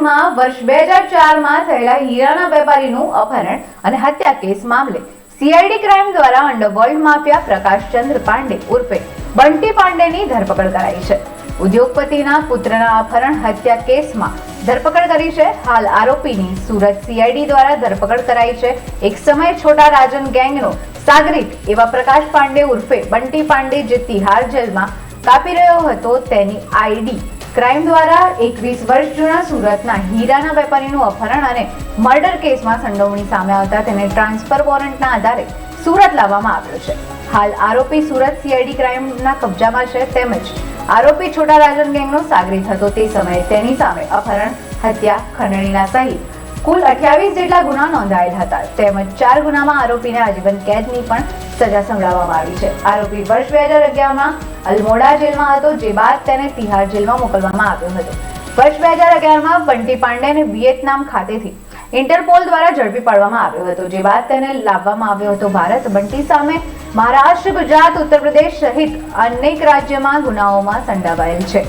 સુરતમાં વર્ષ બે હજાર ચારમાં થયેલા હીરાના વેપારીનું અપહરણ અને હત્યા કેસ મામલે સીઆઈડી ક્રાઇમ દ્વારા અંડરવર્લ્ડ માફિયા પ્રકાશચંદ્ર પાંડે ઉર્ફે બંટી પાંડેની ધરપકડ કરાઈ છે. ઉદ્યોગપતિના પુત્રના અપહરણ હત્યા કેસમાં ધરપકડ કરી છે. હાલ આરોપીની સુરત સીઆઈડી દ્વારા ધરપકડ કરાઈ છે. એક સમયે છોટા રાજન ગેંગનો સાગરિત એવા પ્રકાશ પાંડે ઉર્ફે બંટી પાંડે જે તિહાર જેલમાં કાપી રહ્યો હતો તેની આઈડી ક્રાઇમ દ્વારા એકવીસ વર્ષ જૂના સુરતના હીરાના વેપારીનું અપહરણ અને મર્ડર કેસમાં સંડોવણી સામે આવતા તેને ટ્રાન્સફર વોરંટના આધારે સુરત લાવવામાં આવ્યો છે. હાલ આરોપી સુરત સીઆઈડી ક્રાઇમના કબજામાં છે તેમજ આરોપી છોટા રાજન ગેંગનો સાગરીત હતો તે સમયે તેની સામે અપહરણ, હત્યા, ખંડણીના સહિત કુલ અઠ્યાવીસ જેટલા ગુના નોંધાયેલ હતા. તેમજ ચાર ગુનામાં આરોપીને આજીવન કેદની પણ સજા સંભળાવવામાં આવી છે. આરોપી વર્ષ બે હજાર અગિયારમાં અલમોડા જેલમાં હતો, જે બાદ તેને તિહાર જેલમાં મોકલવામાં આવ્યો હતો. વર્ષ બે હજાર અગિયારમાં બંટી પાંડેને વિયેતનામ ખાતેથી ઇન્ટરપોલ દ્વારા ઝડપી પાડવામાં આવ્યો હતો. જે બાદ તેને લાવવામાં આવ્યો હતો ભારત. બંટી સામે મહારાષ્ટ્ર, ગુજરાત ઉત્તર પ્રદેશ સહિત અનેક રાજ્યમાં ગુનાઓમાં સંડોવાયેલ છે.